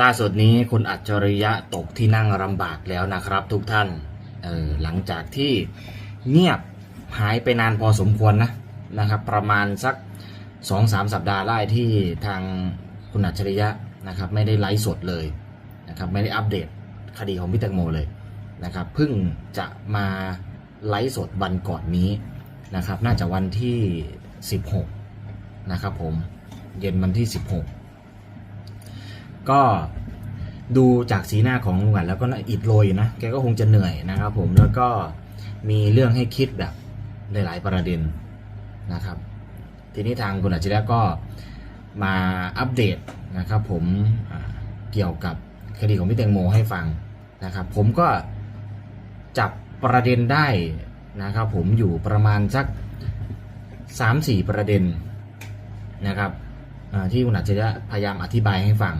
ล่าสุดนี้คุณอัจฉริยะตกที่นั่งลำบากแล้วนะครับทุกท่านเออหลังจากที่เงียบหายไปนานพอสมควรนะนะครับประมาณสัก2อสสัปดาห์ได้ที่ทางคุณอัจฉริยะนะครับไม่ได้ไลฟ์สดเลยนะครับไม่ได้อัปเดตคดีของพี่แตงโมเลยนะครับเพิ่งจะมาไลฟ์สดวันก่อนนี้นะครับน่าจะวันที่ 16นะครับผมเย็นวันที่ 16 ก็ดูจากสีหน้าของลุงอัดแล้วก็น่าอิดโรยนะ แกก็คงจะเหนื่อยนะครับผม แล้วก็มีเรื่องให้คิดแบบหลายๆประเด็นนะครับ ทีนี้ทางคุณอัจฉริยะก็มาอัปเดตนะครับผมเกี่ยวกับคดีของพี่แตงโมให้ฟังนะครับ ผมก็จับประเด็นได้นะครับ ผมอยู่ประมาณสัก 3-4 ประเด็นนะครับที่คุณอัจฉริยะพยายามอธิบายให้ฟัง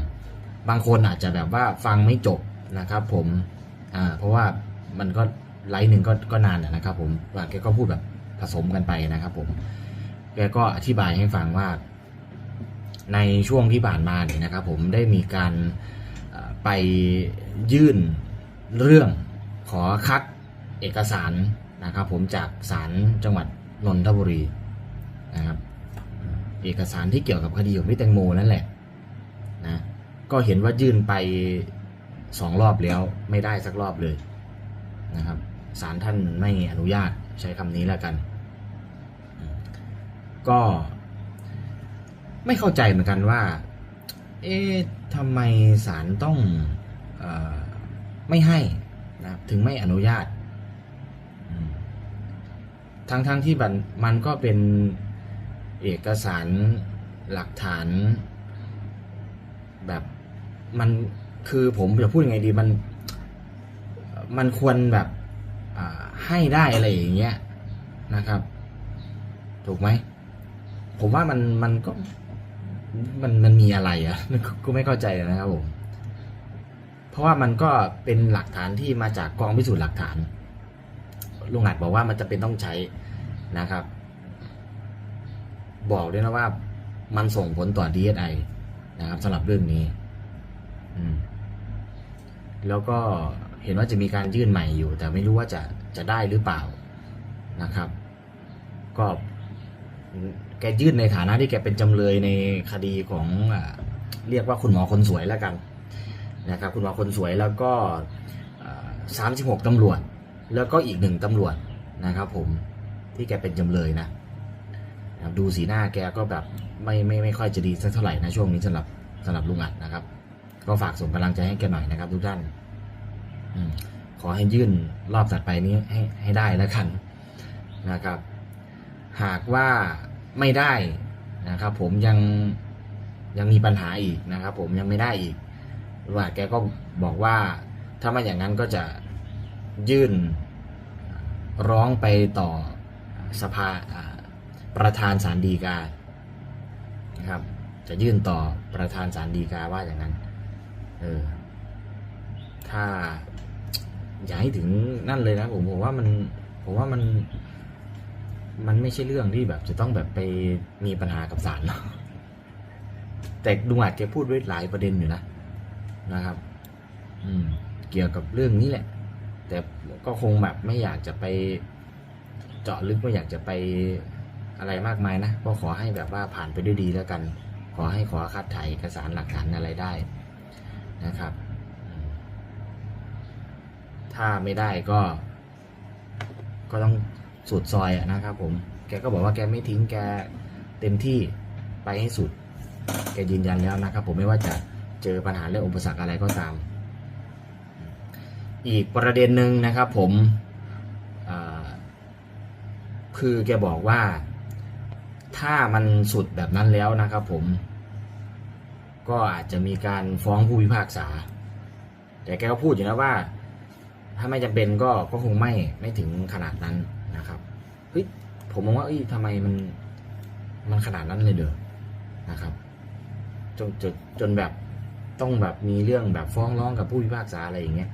บางคนอาจจะแบบว่าฟังไม่จบนะครับผมอ่าเพราะว่ามันก็ไลฟ์หนึ่งก็ก็นานนะครับ ผมว่าแกก็พูดแบบผสมกันไปนะครับ ผมแกก็อธิบายให้ฟังว่า ในช่วงที่ผ่านมาเนี่ยนะครับ ผมได้มีการไปยื่นเรื่องขอคัดเอกสารนะครับ ผมจากศาลจังหวัดนนทบุรีนะครับ เอกสารที่เกี่ยวกับคดีของพี่แตงโมนั่นแหละนะ ก็เห็นว่ายื่นไปสองรอบแล้วไม่ได้สักรอบเลยนะครับศาลท่านไม่อนุญาตใช้คำนี้แล้วกัน ก็ไม่เข้าใจเหมือนกันว่า เอ๊ะทำไมศาลต้องอไม่ให้นะถึงไม่อนุญาต ทั้งๆที่มันก็เป็นเอกสารหลักฐานแบบ มันคือผมจะพูดยังไงดีมัน มันควรแบบให้ได้อะไรอย่างเงี้ยนะครับ ถูกไหมผมว่ามันมันก็มันมันมีอะไรอะก็ไม่เข้าใจนะครับผม เพราะว่ามันก็เป็นหลักฐานที่มาจากกองพิสูจน์หลักฐานลุงอัดบอกว่ามันจะเป็นต้องใช้นะครับ บอกด้วยนะว่ามันส่งผลต่อ DSI นะครับสำหรับเรื่องนี้ แล้วก็เห็นว่าจะมีการยื่นใหม่อยู่ แต่ไม่รู้ว่าจะจะได้หรือเปล่านะครับ ก็แกยื่นในฐานะที่แกเป็นจำเลยในคดีของเรียกว่าคุณหมอคนสวยแล้วกันนะครับคุณหมอคนสวยแล้วก็สามสิบหกตำรวจ แล้วก็อีกหนึ่งตำรวจนะครับ ผมที่แกเป็นจำเลยนะดูสีหน้าแกก็แบบไม่ไม่ไม่ค่อยจะดีสักเท่าไหร่นะช่วงนี้สำหรับสำหรับลุงอัดนะครับ ก็ฝากส่งกำลังใจให้แกหน่อยนะครับ ทุกท่านอขอให้ยื่นรอบถัดไปนี้ให้ให้ได้แล้วกันนะครับ หากว่าไม่ได้นะครับ ผมยังยังมีปัญหาอีกนะครับ ผมยังไม่ได้อีกว่าแกก็บอกว่าถ้าไม่อย่างนั้นก็จะยื่นร้องไปต่อสภาอ่าประธานศาลฎีกานะครับ จะยื่นต่อประธานศาลฎีกาว่าอย่างนั้น เออ ถ้า อย่าให้ถึงนั่นเลยนะผมผมว่ามัน ผมว่ามัน มันไม่ใช่เรื่องที่แบบ จะต้องแบบไปมีปัญหากับศาลเนาะแต่ดุงอาจแกพูดไว้หลายประเด็นอยู่นะนะครับ อืม เกี่ยวกับเรื่องนี้แหละ แต่ก็คงแบบไม่อยากจะไปเจาะลึกไม่อยากจะไปอะไรมากมายนะก็ขอให้แบบว่าผ่านไปด้วยดีแล้วกัน ขอให้ขอคัดถ่ายเอกสารหลักฐานอะไรได้ นะครับ ถ้าไม่ได้ก็ ก็ต้องสุดซอยนะครับ ผม แกก็บอกว่าแกไม่ทิ้งแกเต็มที่ไปให้สุด แกยืนยันแล้วนะครับ ผมไม่ว่าจะเจอปัญหาเรื่องอุปสรรคอะไรก็ตาม อีกประเด็นหนึ่งนะครับ ผมคือแกบอกว่าถ้ามันสุดแบบนั้นแล้วนะครับ ผม ก็อาจจะมีการฟ้องผู้พิพากษา แต่แกก็พูดอยู่นะว่า ถ้าไม่จำเป็นก็ก็คงไม่ไม่ถึงขนาดนั้นนะครับเฮ้ยผมมองว่าเอ้ยทำไมมันมันขนาดนั้นเลยเด้อนะครับจนจนจนแบบต้องแบบมีเรื่องแบบฟ้องร้องกับผู้พิพากษาอะไรอย่างเงี้ย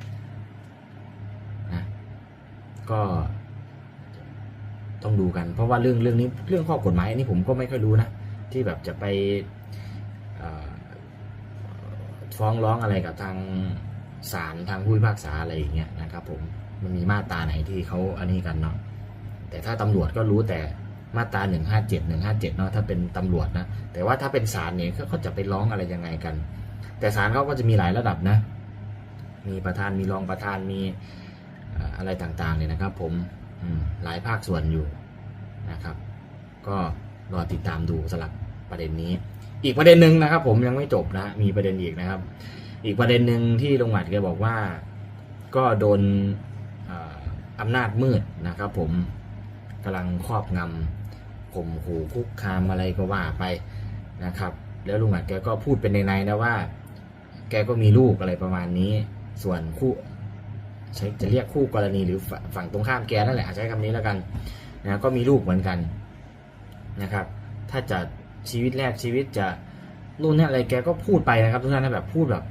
นะก็ต้องดูกัน เพราะว่าเรื่องเรื่องนี้เรื่องข้อกฎหมายอันนี้ผมก็ไม่ค่อยรู้นะ ที่แบบจะไปอ่อ ฟ้องร้องอะไรกับทางศาลทางผู้พิพากษาอะไรอย่างเงี้ยนะครับ ผมมันมีมาตราไหนที่เขาอันนี้กันเนาะแต่ถ้าตำรวจก็รู้แต่มาตราหนึ่งห้าเจ็ดหนึ่งห้าเจ็ดเนาะถ้าเป็นตำรวจนะแต่ว่าถ้าเป็นศาลเนี่ยเขาจะไปร้องอะไรยังไงกัน แต่ศาลเขาก็จะมีหลายระดับนะ มีประธานมีรองประธานมีอะไรต่างๆเนี่ยนะครับ ผมอืมหลายภาคส่วนอยู่นะครับ ก็รอติดตามดูสลับประเด็นนี้ อีกประเด็นหนึ่งนะครับ ผมยังไม่จบนะ มีประเด็นอีกนะครับ อีกประเด็นหนึ่งที่ลุงหมัดแกบอกว่า ก็โดนอำนาจมืดนะครับ ผมกำลังครอบงำข่มขู่คุกคามอะไรก็ว่าไปนะครับ แล้วลุงหมัดแกก็พูดเป็นในๆนะว่า แกก็มีลูกอะไรประมาณนี้ ส่วนคู่ใช้จะเรียกคู่กรณีหรือฝฝั่งตรงข้ามแกนั่นแหละใช้คำนี้แล้วกันนะก็มีลูกเหมือนกันนะครับ ถ้าจะ ชีวิตแรกชีวิตจะนู่นนี่อะไรแกก็พูดไปนะครับ ทุกท่านนะแบบพูดแบบ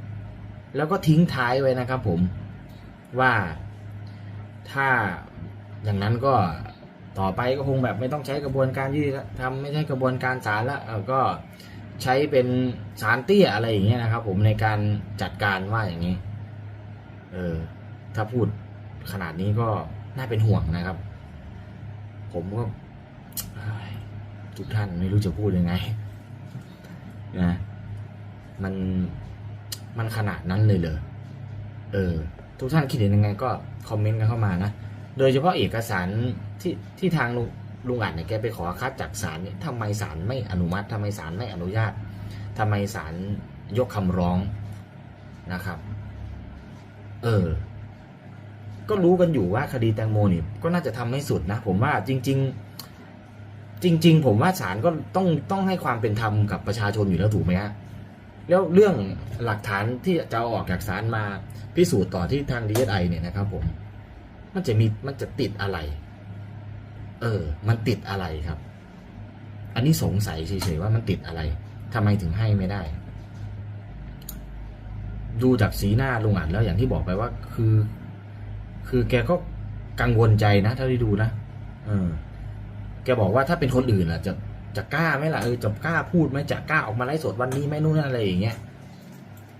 แล้วก็ทิ้งท้ายไว้นะครับ ผมว่าถ้าอย่างนั้นก็ต่อไปก็คงแบบไม่ต้องใช้กระบวนการยุติธรรมไม่ใช่กระบวนการศาลละเออก็ใช้เป็นสารเตี้ยอะไรอย่างเงี้ยนะครับ ผมในการจัดการว่าอย่างนี้ เออ ถ้าพูดขนาดนี้ก็น่าเป็นห่วงนะครับ ผมก็ ทุกท่านไม่รู้จะพูดยังไงนะมันมันขนาดนั้นเลยเหรอเออ ทุกท่านคิดเห็นยังไงก็คอมเมนต์กันเข้ามานะ โดยเฉพาะเอกสารที่ที่ทางลุงลุงอัดเนี่ยแกไปขอคัดจากศาลเนี่ยทำไมศาลไม่อนุมัติทำไมศาลไม่อนุญาตทำไมศาลยกคำร้องนะครับ เออ ก็รู้กันอยู่ว่าคดีแตงโมนี่ก็น่าจะทำให้สุดนะ ผมว่าจริง ๆ จริง ๆ ผมว่าศาลก็ต้องต้องให้ความเป็นธรรมกับประชาชนอยู่แล้วถูกไหมฮะแล้วเรื่องหลักฐานที่จะเอาออกจากศาลมาพิสูจน์ต่อที่ทางดีเอสไอเนี่ยนะครับผม มันจะมีมันจะติดอะไร เออ มันติดอะไรครับ อันนี้สงสัยเฉยๆว่ามันติดอะไรทำไมถึงให้ไม่ได้ ดูจากสีหน้าลุงอัดแล้วอย่างที่บอกไปว่า คือ คือแกก็กังวลใจนะเท่าที่ดูนะเออ แกบอกว่าถ้าเป็นคนอื่นล่ะ จะจะกล้าไหมล่ะเออจะกล้าพูดไหมจะกล้าออกมาไลฟ์สดวันนี้ไหมนู่นอะไรอย่างเงี้ย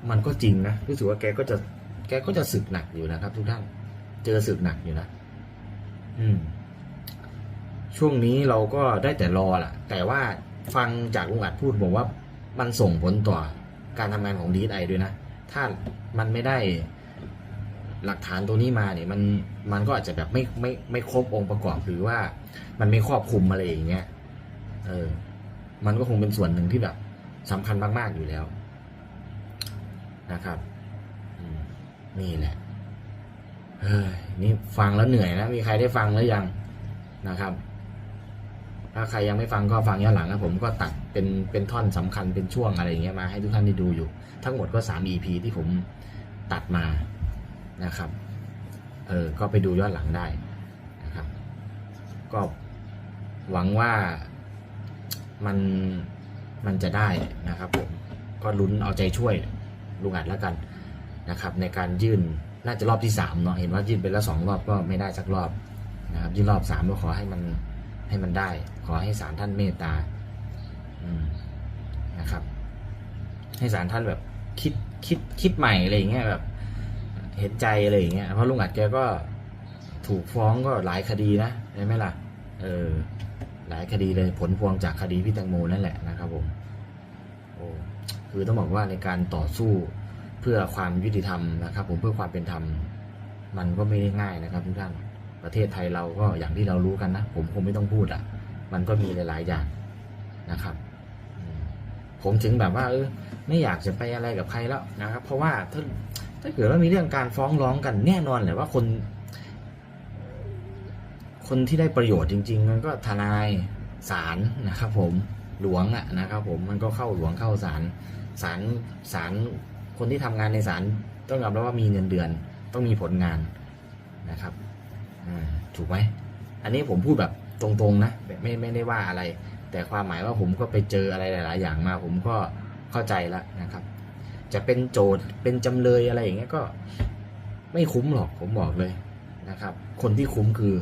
มันก็จริงนะรู้สึกว่าแกก็จะ แกก็จะสึกหนักอยู่นะครับ ทุกท่านเจอสึกหนักอยู่นะอืม ช่วงนี้เราก็ได้แต่รอล่ะ แต่ว่าฟังจากลุงอัดพูดบอกว่า มันส่งผลต่อการทำงานของดีไอด้วยนะ ถ้ามันไม่ได้ หลักฐานตัวนี้มาเนี่ยมันมันก็อาจจะแบบไม่ไม่ไม่ครบองค์ประกอบหรือว่า มันไม่ครอบคลุมอะไรอย่างเงี้ยเออ มันก็คงเป็นส่วนหนึ่งที่แบบสำคัญมาก ๆอยู่แล้วนะครับนี่แหละเฮ้ยนี่ฟังแล้วเหนื่อยนะ มีใครได้ฟังหรือยังนะครับ ถ้าใครยังไม่ฟังก็ฟังย้อนหลังนะผมก็ตัดเป็นเป็นท่อนสำคัญเป็นช่วงอะไรอย่างเงี้ยมาให้ทุกท่านได้ดูอยู่ ทั้งหมดก็3 EP ที่ผมตัดมา นะครับ เออ ก็ไปดูย้อนหลังได้นะครับ ก็หวังว่ามันมันจะได้นะครับผม ก็ลุ้นเอาใจช่วยลุงอัดแล้วกันนะครับ ในการยื่นน่าจะรอบที่สามเนาะเห็นว่ายื่นไปแล้วสองรอบก็ไม่ได้สักรอบนะครับ ยื่นรอบสามก็ขอให้มันให้มันได้ ขอให้ศาลท่านเมตตานะครับ ให้ศาลท่านแบบคิดคิดคิดใหม่อะไรอย่างเงี้ยแบบ เห็นใจอะไรอย่างเงี้ยเพราะลุงอัดแกก็ถูกฟ้องก็หลายคดีนะใช่ไหมล่ะ เออ หลายคดีเลยผลพวงจากคดีพี่แตงโมนั่นแหละนะครับผมโอ้คือต้องบอกว่าในการต่อสู้เพื่อความยุติธรรมนะครับ ผมเพื่อความเป็นธรรม มันก็ไม่ได้ง่ายนะครับทุกท่านประเทศไทยเราก็อย่างที่เรารู้กันนะผมคงไม่ต้องพูดอะ มันก็มีหลาย ๆ อย่างนะครับ ผมถึงแบบว่า เออไม่อยากจะไปอะไรกับใครแล้วนะครับ เพราะว่าถ้า ถ้าเกิดว่ามีเรื่องการฟ้องร้องกันแน่นอนแหละว่าคน คนที่ได้ประโยชน์จริง ๆ มันก็ทนายศาลนะครับ ผมหลวงอะนะครับ ผมมันก็เข้าหลวงเข้าศาลศาลศาลคนที่ทำงานในศาลต้องยอมรับว่ามีเงินเดือน ต้องมีผลงานนะครับอถูกไหมอันนี้ผมพูดแบบตรงๆนะไม่ไม่ได้ว่าอะไร แต่ความหมายว่าผมก็ไปเจออะไรหลาย ๆ อย่างมา ผมก็เข้าใจแล้วนะครับ จะเป็นโจทย์เป็นจำเลยอะไรอย่างเงี้ยก็ไม่คุ้มหรอกผมบอกเลยนะครับ คนที่คุ้มคือ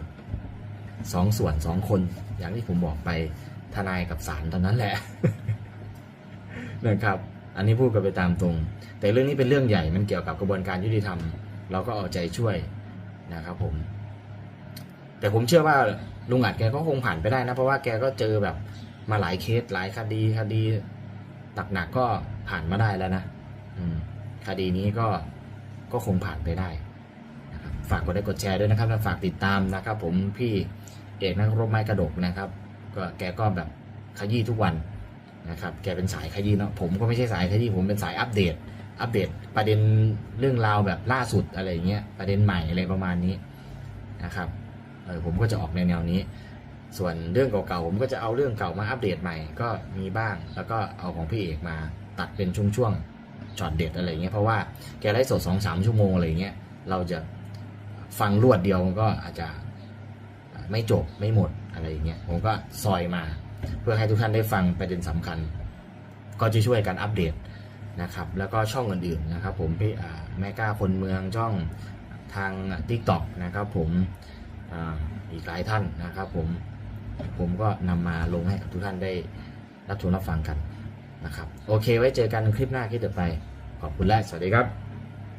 สองส่วนสองคน อย่างที่ผมบอกไปทนายกับศาลตอนนั้นแหละนะครับ อันนี้พูดกันไปตามตรง แต่เรื่องนี้เป็นเรื่องใหญ่มันเกี่ยวกับกระบวนการยุติธรรม เราก็เอาใจช่วยนะครับผม แต่ผมเชื่อว่าลุงอัดแกก็คงผ่านไปได้นะ เพราะว่าแกก็เจอแบบมาหลายเคสหลายคดีคดีหนักๆก็ผ่านมาได้แล้วนะ คดีนี้ก็ก็คงผ่านไปได้นะครับฝากกดไลค์กดแชร์ด้วยนะครับและฝากติดตามนะครับ ผมพี่เอกนักรบไม้กระดกนะครับ ก็แกก็แบบขยี้ทุกวันนะครับ แกเป็นสายขยี้เนาะผมก็ไม่ใช่สายขยี้ผมเป็นสายอัปเดต อัปเดตประเด็นเรื่องราวแบบล่าสุดอะไรเงี้ยประเด็นใหม่อะไรประมาณนี้นะครับเออผมก็จะออกในแนวนี้ ส่วนเรื่องเก่าๆผมก็จะเอาเรื่องเก่ามาอัปเดตใหม่ก็มีบ้าง แล้วก็เอาของพี่เอกมาตัดเป็นช่วงๆ ช็อตเด็ดอะไรเงี้ยเพราะว่าแกไลฟ์สดสองสามชั่วโมงอะไรเงี้ยเราจะฟังรวดเดียวมันก็อาจจะไม่จบไม่หมดอะไรเงี้ยผมก็ซอยมา เพื่อให้ทุกท่านได้ฟังประเด็นสำคัญ ก็จะช่วยกันอัปเดตนะครับ แล้วก็ช่องอื่นๆนะครับ ผมพี่แม่กล้าคนเมืองช่องทาง t ิ k t o k นะครับ ผมอ,อีกหลายท่านนะครับ ผมผมก็นำมาลงให้กับทุกท่านได้รับชมรับฟังกัน นะครับโอเคไว้เจอกันคลิปหน้าคลิปต่อไป ขอบคุณและสวัสดีครับ